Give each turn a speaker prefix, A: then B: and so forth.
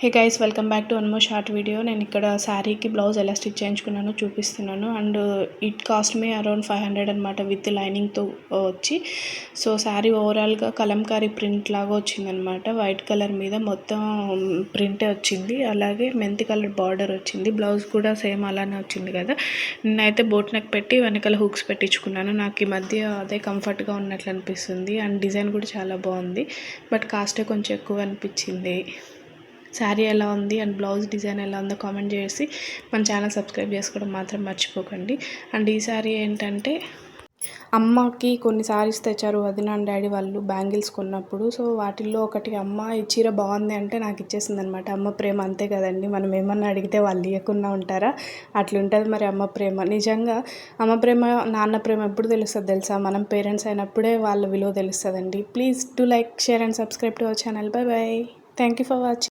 A: Hey guys welcome back to అన్మో short video నేను ఇక్కడ శారీకి బ్లౌజ్ ఎలా స్టిచ్ చేయించుకున్నానో చూపిస్తున్నాను. And it cost me around five hundred అనమాట విత్ లైనింగ్తో వచ్చి. సో శారీ ఓవరాల్గా కలంకారీ ప్రింట్ లాగా వచ్చిందనమాట వైట్ కలర్ మీద మొత్తం um, ప్రింటే వచ్చింది. అలాగే మెంతి కలర్ బార్డర్ వచ్చింది. బ్లౌజ్ కూడా సేమ్ అలానే వచ్చింది కదా. నేనైతే బోట్ నెక్ పెట్టి వెనకాల హుక్స్ పెట్టించుకున్నాను. నాకు ఈ మధ్య అదే కంఫర్ట్గా ఉన్నట్లు అనిపిస్తుంది. అండ్ డిజైన్ కూడా చాలా బాగుంది. బట్ కాస్టే కొంచెం ఎక్కువ అనిపించింది. శారీ ఎలా ఉంది అండ్ బ్లౌజ్ డిజైన్ ఎలా ఉందో కామెంట్ చేసి మన ఛానల్ సబ్స్క్రైబ్ చేసుకోవడం మాత్రం మర్చిపోకండి. అండ్ ఈ శారీ ఏంటంటే అమ్మకి కొన్ని సారీస్ తెచ్చారు వదిన అండ్ డాడీ వాళ్ళు బ్యాంగిల్స్ కొన్నప్పుడు. సో వాటిల్లో ఒకటి అమ్మ ఈ చీర బాగుంది అంటే నాకు ఇచ్చేసింది అనమాట అమ్మ ప్రేమ అంతే కదండి. మనం ఏమన్నా అడిగితే వాళ్ళు ఇవ్వకుండా ఉంటారా? అట్లుంటుంది మరి అమ్మ ప్రేమ. నిజంగా అమ్మ ప్రేమ నాన్న ప్రేమ ఎప్పుడు తెలుస్తుంది తెలుసా? మనం పేరెంట్స్ అయినప్పుడే వాళ్ళ విలువ తెలుస్తుందండి. Please to like share and subscribe to our channel. Bye bye. Thank you for watching